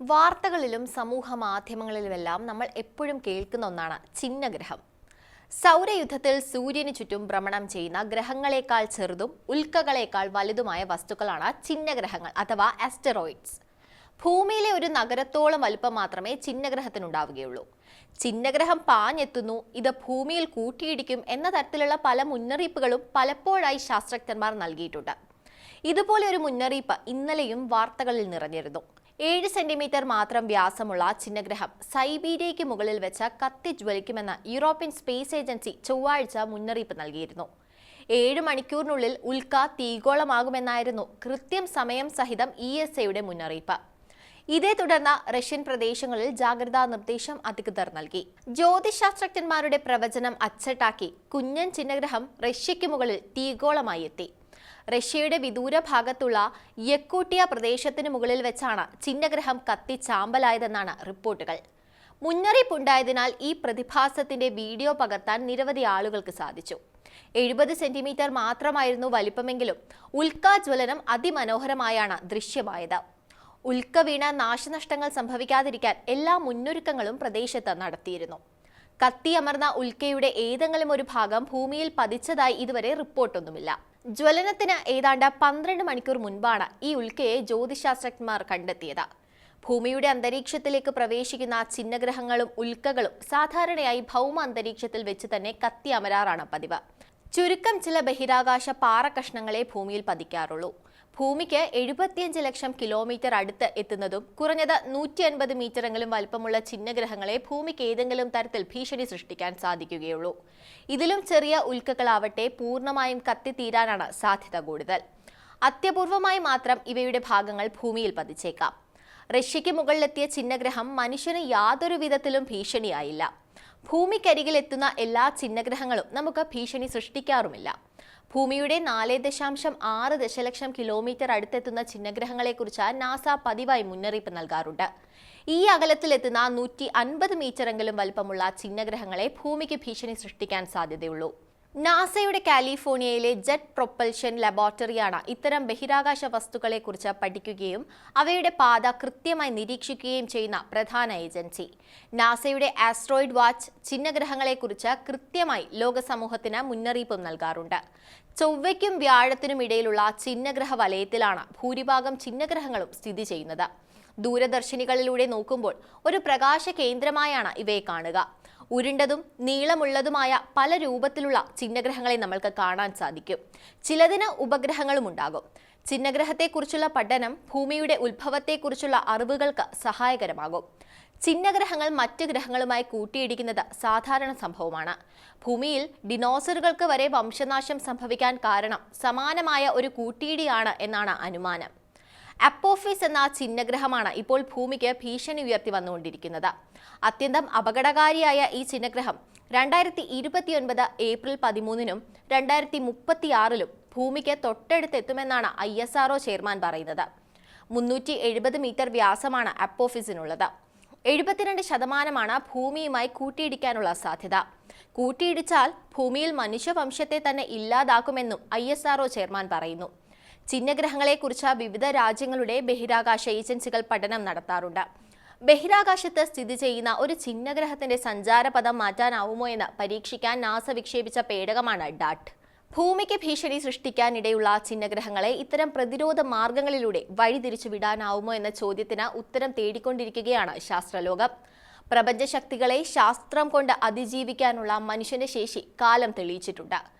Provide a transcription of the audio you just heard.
വാർത്തകളിലും സമൂഹ മാധ്യമങ്ങളിലുമെല്ലാം നമ്മൾ എപ്പോഴും കേൾക്കുന്ന ഒന്നാണ് ചിഹ്നഗ്രഹം. സൗരയുദ്ധത്തിൽ സൂര്യന് ചുറ്റും ഭ്രമണം ചെയ്യുന്ന ഗ്രഹങ്ങളെക്കാൾ ചെറുതും ഉൽക്കകളേക്കാൾ വലുതുമായ വസ്തുക്കളാണ് ചിഹ്നഗ്രഹങ്ങൾ അഥവാ ആസ്റ്ററോയിഡ്സ് ഭൂമിയിലെ ഒരു നഗരത്തോളം വലുപ്പം മാത്രമേ ചിഹ്നഗ്രഹത്തിനുണ്ടാവുകയുള്ളൂ. ചിഹ്നഗ്രഹം പാഞ്ഞെത്തുന്നു ഇത് ഭൂമിയിൽ കൂട്ടിയിടിക്കും എന്ന തരത്തിലുള്ള പല മുന്നറിയിപ്പുകളും പലപ്പോഴായി ശാസ്ത്രജ്ഞന്മാർ നൽകിയിട്ടുണ്ട്. ഇതുപോലെ ഒരു മുന്നറിയിപ്പ് ഇന്നലെയും വാർത്തകളിൽ നിറഞ്ഞിരുന്നു. ഏഴ് സെന്റിമീറ്റർ മാത്രം വ്യാസമുള്ള ചിഹ്നഗ്രഹം സൈബീരിയയ്ക്ക് മുകളിൽ വെച്ച് കത്തി ജ്വലിക്കുമെന്ന് യൂറോപ്യൻ സ്പേസ് ഏജൻസി ചൊവ്വാഴ്ച മുന്നറിയിപ്പ് നൽകിയിരുന്നു. ഏഴ് മണിക്കൂറിനുള്ളിൽ ഉൽക്ക തീഗോളമാകുമെന്നായിരുന്നു കൃത്യം സമയം സഹിതം ഇ എസ് എയുടെ മുന്നറിയിപ്പ്. ഇതേ തുടർന്ന് റഷ്യൻ പ്രദേശങ്ങളിൽ ജാഗ്രതാ നിർദ്ദേശം അധികൃതർ നൽകി. ജ്യോതിശാസ്ത്രജ്ഞന്മാരുടെ പ്രവചനം അച്ചട്ടാക്കി കുഞ്ഞൻ ചിഹ്നഗ്രഹം റഷ്യയ്ക്ക് മുകളിൽ തീഗോളമായി എത്തി. റഷ്യയുടെ വിദൂര ഭാഗത്തുള്ള യക്കൂട്ടിയ പ്രദേശത്തിന് മുകളിൽ വെച്ചാണ് ചിഹ്നഗ്രഹം കത്തി ചാമ്പലായതെന്നാണ് റിപ്പോർട്ടുകൾ. മുന്നറിയിപ്പുണ്ടായതിനാൽ ഈ പ്രതിഭാസത്തിന്റെ വീഡിയോ പകർത്താൻ നിരവധി ആളുകൾക്ക് സാധിച്ചു. എഴുപത് സെന്റിമീറ്റർ മാത്രമായിരുന്നു വലിപ്പമെങ്കിലും ഉൽക്കാജ്വലനം അതിമനോഹരമായാണ് ദൃശ്യമായത്. ഉൽക്ക വീണ നാശനഷ്ടങ്ങൾ സംഭവിക്കാതിരിക്കാൻ എല്ലാ മുന്നൊരുക്കങ്ങളും പ്രദേശത്ത് നടത്തിയിരുന്നു. കത്തിയമർന്ന ഉൽക്കയുടെ ഏതെങ്കിലും ഒരു ഭാഗം ഭൂമിയിൽ പതിച്ചതായി ഇതുവരെ റിപ്പോർട്ടൊന്നുമില്ല. ജ്വലനത്തിന് ഏതാണ്ട് പന്ത്രണ്ട് മണിക്കൂർ മുൻപാണ് ഈ ഉൽക്കയെ ജ്യോതിശാസ്ത്രജ്ഞന്മാർ കണ്ടെത്തിയത്. ഭൂമിയുടെ അന്തരീക്ഷത്തിലേക്ക് പ്രവേശിക്കുന്ന ചിഹ്നഗ്രഹങ്ങളും ഉൽക്കകളും സാധാരണയായി ഭൗമ അന്തരീക്ഷത്തിൽ വെച്ച് തന്നെ കത്തിയമരാറാണ് പതിവ്. ചുരുക്കം ചില ബഹിരാകാശ പാറക്കഷ്ണങ്ങളെ ഭൂമിയിൽ പതിക്കാറുള്ളൂ. ഭൂമിക്ക് എഴുപത്തിയഞ്ച് ലക്ഷം കിലോമീറ്റർ അടുത്ത് എത്തുന്നതും കുറഞ്ഞത് നൂറ്റി അൻപത് മീറ്ററെങ്കിലും വലിപ്പമുള്ള ചിഹ്നഗ്രഹങ്ങളെ ഭൂമിക്ക് ഏതെങ്കിലും തരത്തിൽ ഭീഷണി സൃഷ്ടിക്കാൻ സാധിക്കുകയുള്ളൂ. ഇതിലും ചെറിയ ഉൽക്കകളാവട്ടെ പൂർണമായും കത്തിത്തീരാനാണ് സാധ്യത കൂടുതൽ. അത്യപൂർവമായി മാത്രം ഇവയുടെ ഭാഗങ്ങൾ ഭൂമിയിൽ പതിച്ചേക്കാം. റഷ്യയ്ക്ക് മുകളിലെത്തിയ ചിഹ്നഗ്രഹം മനുഷ്യന് യാതൊരു വിധത്തിലും ഭീഷണിയായില്ല. ഭൂമിക്കരികിൽ എത്തുന്ന എല്ലാ ചിഹ്നഗ്രഹങ്ങളും നമുക്ക് ഭീഷണി സൃഷ്ടിക്കാറുമില്ല. ഭൂമിയുടെ നാല് ദശാംശം ആറ് ദശലക്ഷം കിലോമീറ്റർ അടുത്തെത്തുന്ന ചിഹ്നഗ്രഹങ്ങളെക്കുറിച്ച് നാസ പതിവായി മുന്നറിയിപ്പ് നൽകാറുണ്ട്. ഈ അകലത്തിലെത്തുന്ന നൂറ്റി അൻപത് മീറ്ററെങ്കിലും വലുപ്പമുള്ള ചിഹ്നഗ്രഹങ്ങളെ ഭൂമിക്ക് ഭീഷണി സൃഷ്ടിക്കാൻ സാധ്യതയുള്ളൂ. നാസയുടെ കാലിഫോർണിയയിലെ ജെറ്റ് പ്രൊപ്പൽഷൻ ലബോറട്ടറിയാണ് ഇത്തരം ബഹിരാകാശ വസ്തുക്കളെക്കുറിച്ച് പഠിക്കുകയും അവയുടെ പാത കൃത്യമായി നിരീക്ഷിക്കുകയും ചെയ്യുന്ന പ്രധാന ഏജൻസി. നാസയുടെ ആസ്ട്രോയിഡ് വാച്ച് ചിഹ്നഗ്രഹങ്ങളെക്കുറിച്ച് കൃത്യമായി ലോകസമൂഹത്തിന് മുന്നറിയിപ്പും നൽകാറുണ്ട്. ചൊവ്വയ്ക്കും വ്യാഴത്തിനും ഇടയിലുള്ള ചിഹ്നഗ്രഹ വലയത്തിലാണ് ഭൂരിഭാഗം ചിഹ്നഗ്രഹങ്ങളും സ്ഥിതി ചെയ്യുന്നത്. ദൂരദർശിനികളിലൂടെ നോക്കുമ്പോൾ ഒരു പ്രകാശ കേന്ദ്രമായാണ് ഇവയെ കാണുക. ഉരുണ്ടതും നീളമുള്ളതുമായ പല രൂപത്തിലുള്ള ചിഹ്നഗ്രഹങ്ങളെ നമ്മൾക്ക് കാണാൻ സാധിക്കും. ചിലതിന് ഉപഗ്രഹങ്ങളും ഉണ്ടാകും. ചിഹ്നഗ്രഹത്തെക്കുറിച്ചുള്ള പഠനം ഭൂമിയുടെ ഉത്ഭവത്തെക്കുറിച്ചുള്ള അറിവുകൾക്ക് സഹായകരമാകും. ചിഹ്നഗ്രഹങ്ങൾ മറ്റ് ഗ്രഹങ്ങളുമായി കൂട്ടിയിടിക്കുന്നത് സാധാരണ സംഭവമാണ്. ഭൂമിയിൽ ഡിനോസറുകൾക്ക് വരെ വംശനാശം സംഭവിക്കാൻ കാരണം സമാനമായ ഒരു കൂട്ടിയിടിയാണ് എന്നാണ് അനുമാനം. അപ്പോഫിസ് എന്ന ചിഹ്നഗ്രഹമാണ് ഇപ്പോൾ ഭൂമിക്ക് ഭീഷണി ഉയർത്തി വന്നുകൊണ്ടിരിക്കുന്നത്. അത്യന്തം അപകടകാരിയായ ഈ ചിഹ്നഗ്രഹം രണ്ടായിരത്തി ഇരുപത്തിയൊൻപത് ഏപ്രിൽ പതിമൂന്നിനും രണ്ടായിരത്തി മുപ്പത്തിയാറിലും ഭൂമിക്ക് തൊട്ടടുത്തെത്തുമെന്നാണ് I S R O chairman പറയുന്നത്. മുന്നൂറ്റി എഴുപത് മീറ്റർ വ്യാസമാണ് അപ്പോഫിസിനുള്ളത്. എഴുപത്തിരണ്ട് ശതമാനമാണ് ഭൂമിയുമായി കൂട്ടിയിടിക്കാനുള്ള സാധ്യത. കൂട്ടിയിടിച്ചാൽ ഭൂമിയിൽ മനുഷ്യവംശത്തെ തന്നെ ഇല്ലാതാക്കുമെന്നും ഐ ചെയർമാൻ പറയുന്നു. ചിഹ്നഗ്രഹങ്ങളെക്കുറിച്ച് വിവിധ രാജ്യങ്ങളുടെ ബഹിരാകാശ ഏജൻസികൾ പഠനം നടത്താറുണ്ട്. ബഹിരാകാശത്ത് സ്ഥിതി ചെയ്യുന്ന ഒരു ചിഹ്നഗ്രഹത്തിന്റെ സഞ്ചാരപഥം മാറ്റാനാവുമോ എന്ന് പരീക്ഷിക്കാൻ നാസ വിക്ഷേപിച്ച പേടകമാണ് ഡാട്ട് ഭൂമിക്ക് ഭീഷണി സൃഷ്ടിക്കാനിടയുള്ള ചിഹ്നഗ്രഹങ്ങളെ ഇത്തരം പ്രതിരോധ മാർഗങ്ങളിലൂടെ വഴിതിരിച്ചു വിടാനാവുമോ എന്ന ചോദ്യത്തിന് ഉത്തരം തേടിക്കൊണ്ടിരിക്കുകയാണ് ശാസ്ത്രലോകം. പ്രപഞ്ചശക്തികളെ ശാസ്ത്രം കൊണ്ട് അതിജീവിക്കാനുള്ള മനുഷ്യന്റെ ശേഷി കാലം തെളിയിച്ചിട്ടുണ്ട്.